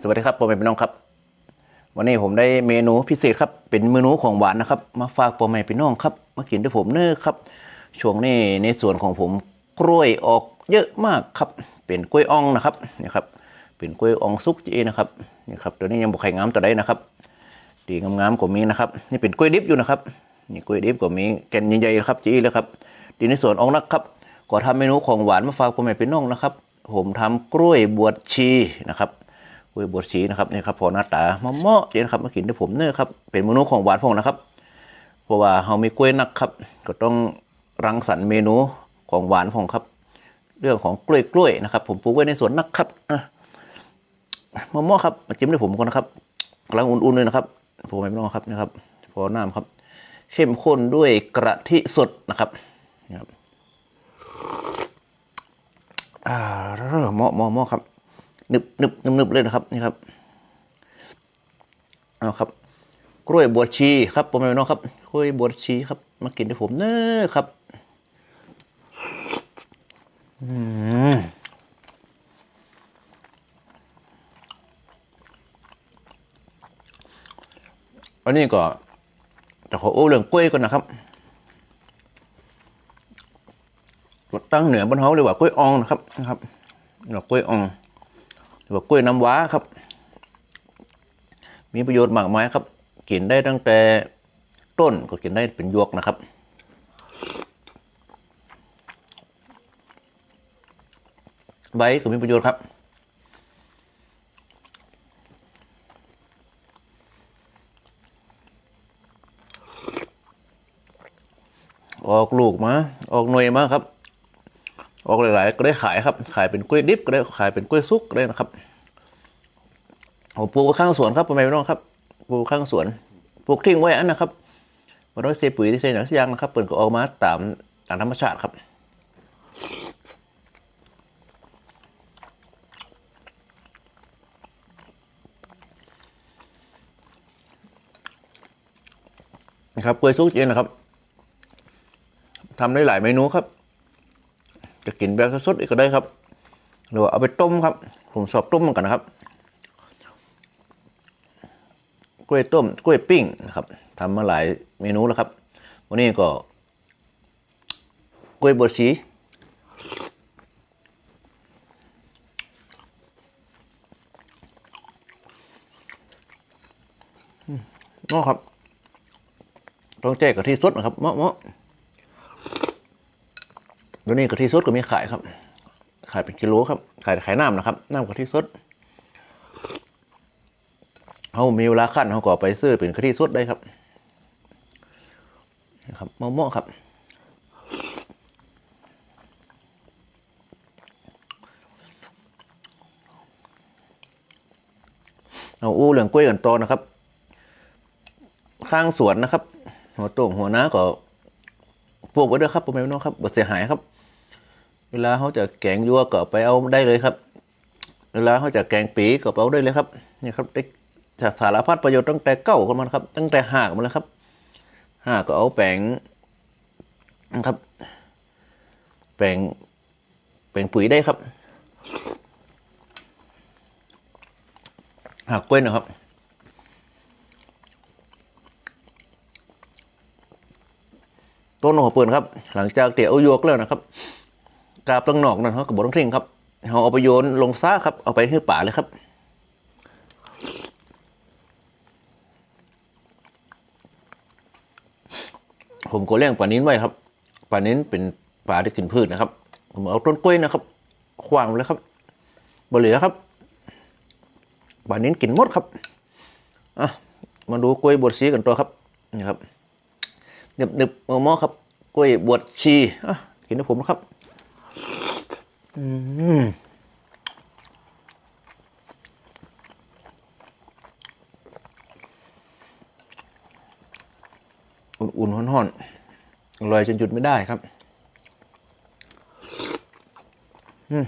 สวัสดีครับผมเป็นน้องครับ วันนี้ผมได้เมนูพิเศษครับ เป็นเมนูของหวานนะครับ มาฝากพ่อแม่พี่น้องครับ มากินด้วยผมเน้อครับ ช่วงนี้ในส่วนของผมกล้วยออกเยอะมากครับ เป็นกล้วยอ่องนะครับนี่ครับ เป็นกล้วยอ่องซุกจีนะครับนี่ครับตัวนี้ยังบอกไข่งามตัวใดนะครับดีงามๆกว่ามีนะครับ นี่เป็นกล้วยดิบอยู่นะครับ นี่กล้วยดิบกว่ามีแกนใหญ่ๆนะครับจีเลยครับดีในส่วนอ่องนะครับก็ทำเมนูของหวานมาฝากพ่อแม่พี่น้องนะครับ ผมทำกล้วยบวชชีนะครับ กล้วยบวชชีนะครับนี่ครับพอหน้าตามะเมาะเจนะครับมากินด้วยผมเน้อครับเป็นเมนูของหวานพงนะครับ เพราะว่าเรามีกล้วยนักครับ ก็ต้องรังสรรค์เมนูของหวานพงครับ เรื่องของกล้วยกล้วยนะครับ ผมปลูกไว้ในสวนนักครับมะเมาะครับมาจิ้มด้วยผมก่อนนะครับกำลังอุ่นๆเลยนะครับผมไม่ต้องครับนะครับพอน้ำครับเข้มข้นด้วยกระทิสดนะครับนี่ครับอ่าเหมาะเหมาะเหมาะครับ นึบนึบนึบนึบเลยนะครับนี่ครับเอาครับ กล้วยบวชชีครับผมไม่น้องครับกล้วยบวชชีครับ มากินด้วยผมเน้อครับอืมอันนี้ก็จะขอโอ้เรื่องกล้วยก่อนนะครับตั้งเหนือบนเฮาเลยว่ากล้วยอองนะครับนะครับดอกล้วยออง หรือว่ากล้วยน้ำว้าครับ มีประโยชน์มากมายครับ กินได้ตั้งแต่ต้นก็กินได้เป็นยวกนะครับใบก็มีประโยชน์ครับ ออกลูกมา ออกหน่วยมาครับ ออกหลายๆก็ได้ขายครับ ขายเป็นกล้วยดิบก็ได้ขายเป็นกล้วยซุกก็ได้นะครับผมปลูกข้างสวนครับพ่อแม่พี่น้องครับปลูกข้างสวนปลูกทิ้งไว้อันนะครับมาด้วยเซปุ๋ยที่เซอย่างที่ยังนะครับเปิดก็ออกมาตามตามธรรมชาติครับนะครับกล้วยซุกเองนะครับทำได้หลายเมนูครับ จะกินแบบสดๆอีกก็ได้ครับ หรือว่าเอาไปต้มครับ ผมชอบต้มเหมือนกันนะครับกล้วยต้มกล้วยปิ้งนะครับทำมาหลายเมนูแล้วครับ วันนี้ก็กล้วยบวชชีอืมเนาะครับ ต้องแจ้กะทิสดนะครับเมาะเมาะ เดี๋ยวนี้กะทิสดก็มีขายครับ ขายเป็นกิโลครับ ขายขายน้ำนะครับ น้ำกะทิสดเขามีเวลาขั้นเขาก็ไปซื้อเป็นกะทิสดได้ครับนะครับมะม่วงครับเอาอู้เรื่องกล้วยกันต่อนะครับ ข้างสวนนะครับ หัวโต่งหัวน้าก็ปลูกไว้ด้วยครับผมไม่น้องครับบดเสียหายครับ เวลาเขาจะแกงยัวก็ไปเอาได้เลยครับ เวลาเขาจะแกงปีก็ไปเอาได้เลยครับนี่ครับได้จากสารพัดประโยชน์ตั้งแต่เก้ากันมันครับ ตั้งแต่หากมันเลยครับหากก็เอาแปลงนะครับ แปลงแปลงปุ๋ยได้ครับหากกล้วยนะครับต้นหัวเปิดครับ หลังจากเตี่ยวเอาโยกแล้วนะครับ กาบตั้งนอกนั่นเขากับบต้องทิ้งครับเขาเอาไปโยนลงซ่าครับ เอาไปให้ป่าเลยครับผมก็เลี้ยงปลานิ้นไว้ครับปลานิ้นเป็นปลาที่กินพืชนะครับ ผมเอาต้นกล้วยนะครับขวางเลยครับบเหลือครับปลานิ้นกินหมดครับอะมาดูกล้วยบดสีกันตัวครับนี่ครับหนึบหนึบมอมอครับกล้วยบวชชีอะกินให้ผมนะครับ อืมอุ่นๆห่อนๆอร่อยจนหยุดไม่ได้ครับ อืม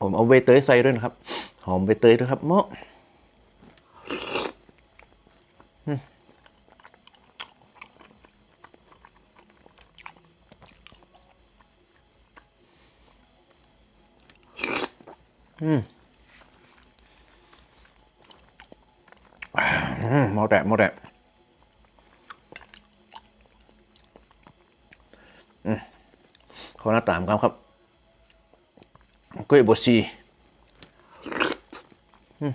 ผมเอาใบเตยใส่ด้วยนะครับ หอมใบเตยด้วยครับเมาะอืมหมอแดะหมอแดะขอหน้าตามครับครับกล้วยบดซี นึ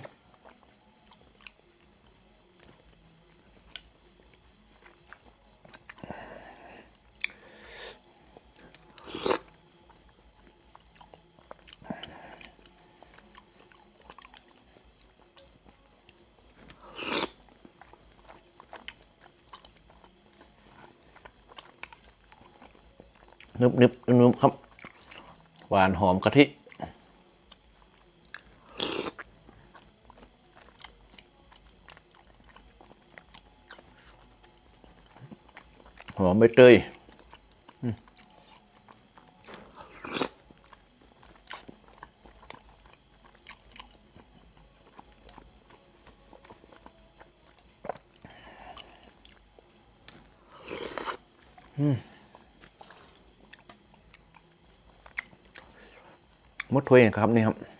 บนึบนึบครับ หวานหอมกะทิ หอมใบเตยอืมมมดถ้วยครับนี่ครับ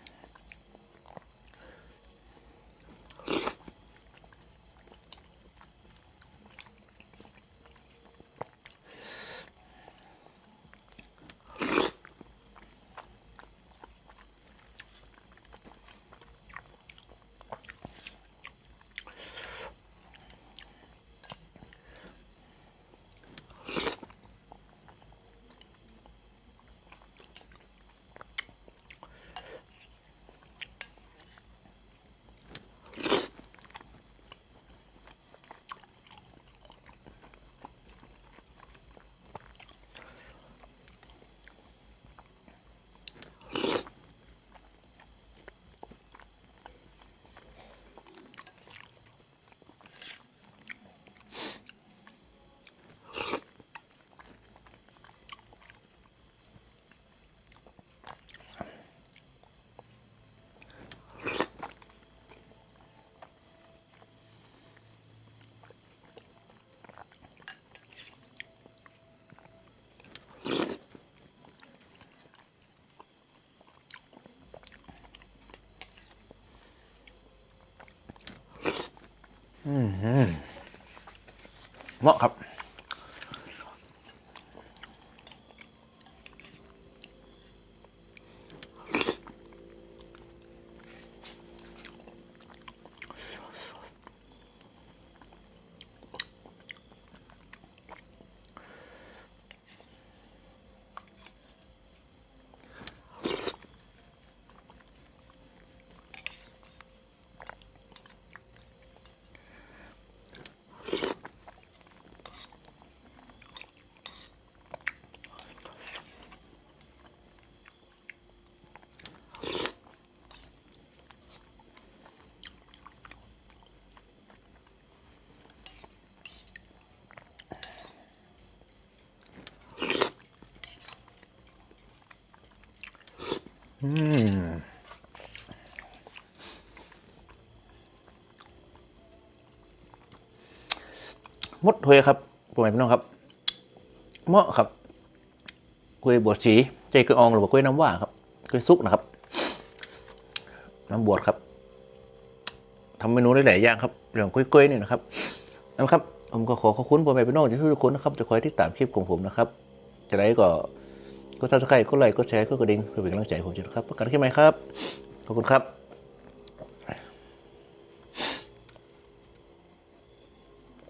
เหมาะครับ มมดถ้วยครับพ่อแม่พี่น้องครับเหมาะครับกล้วยบวชสีใจกล้วยอองหรือว่ากล้วยน้ำว่าครับกล้วยซุกนะครับ น้ำบวชครับทำเมนูได้หลายอย่างครับเรื่องกล้วยๆนี่นะครับนะครับ ผมก็ขอขอบคุณพ่อแม่พี่น้องทุกคนนะครับจะคอยติดตามคลิปของผมนะครับจะได้ก็ ก็ซับสไครต์ก็ไลค์ก็แชร์ก็กระดิ่งเพื่อเป็นกำลังใจผมจะนะครับประกันขึ้นไหมครับ ขอบคุณครับ